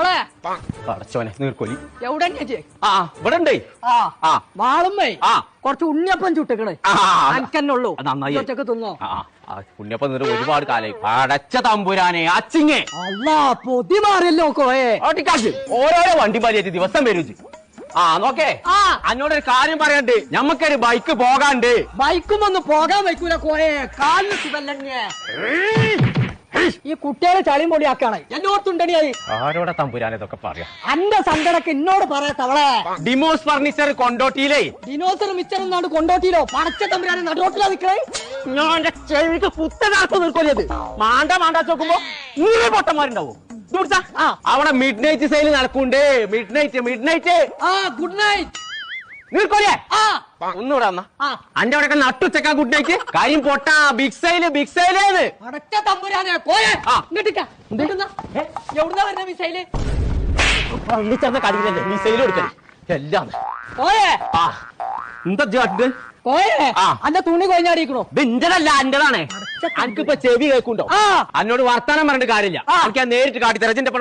മക്കളെ. പടച്ചോനെ നീർക്കൊലി എവിടെ ചേച്ചി ആ ഇവിടെ ഉണ്ടേ. ആ ആ. മാളുമ്മേ ആ. കുറച്ച് ഉണ്ണിയപ്പം ചുട്ടിക്കണേ. അനക്കന്നുള്ളൂ നന്നായി. ഒറ്റയ്ക്ക് തിന്നോ. ഉണ്ണിയപ്പം ഒരുപാട് കാലായി. പടച്ച തമ്പുരാനെ അച്ചിങ്ങേ. അല്ല പൊതി മാറിയല്ലോ കോയെ. ഓട്ടിക്കാശ് ഓരോരോ വണ്ടി പരിയേറ്റ് ദിവസം വരും ഇജ്ജ്. ആ നോക്കേ. അന്നോട് ഒരു കാര്യം പറയണ്ട്. ഞമ്മക്കൊരു ബൈക്ക് പോകാണ്ട്. ബൈക്കും ഒന്ന് പോകാൻ വയ്ക്കൂല കോയെ. കാലിന് സുഖല്ലേ ഈ കുട്ടികളെ ചളിയും പൊടിയാക്കാണ് എന്നോർത്തുണ്ടടി അത്. ആരോടെ തമ്പുരാനെ ഇതൊക്കെ പറയാ? അന്റെ സങ്കടക്ക് എന്നോട് പറയത്തവളെ ഡിമോസ് ഫർണിച്ചർ കൊണ്ടോട്ടിയിലേ? ഡിനോസർ മിച്ചർ എന്നാണ് കൊണ്ടോട്ടിയിലോ? പടച്ച തമ്പുരാനെ നടുവോട്ടിലാ നിക്കണേ. ഞാൻ ചെവിക്ക് കുത്തനാർത്ത് നിർക്കൊല്ലത് മാണ്ട മാണ്ടാ ചോക്കുമ്പോ നൂറ് പൊട്ടന്മാരുണ്ടാവും. അവിടെ മിഡ് നൈറ്റ് സെയിൽ നടക്കുന്നുണ്ട് മിഡ് നൈറ്റ് മിഡ് നൈറ്റ് ആ ഗുഡ് നൈറ്റ് നീർക്കൊല്ലേ ആ. ഒന്നുകൂടെ അന്റെ അവിടെ നട്ടുച്ചക്കാ കുട്ടിയേക്ക്. കാര്യം പൊട്ടാ ബിഗ് സൈൽ ബിഗ് സൈലേന്ന് പടച്ച തമ്പുരാനെ പോയെ എവിടുന്നാ വരുന്ന മിസൈൽ? ചേർന്ന കൊടുക്കൽ എല്ലാം. ആ. എന്താ അന്റെ തുണി കൊഞ്ഞാടിക്കണോ ഇത് ഇന്റതല്ല എന്റേതാണ് എനിക്കിപ്പോ ചെവി കേൾക്കുണ്ടോ അന്നോട് എന്നോട് വർത്താനം പറഞ്ഞിട്ട് കാര്യമില്ല. എനിക്ക് ഞാൻ നേരിട്ട് കാട്ടി തരാം ഇതിന്റെ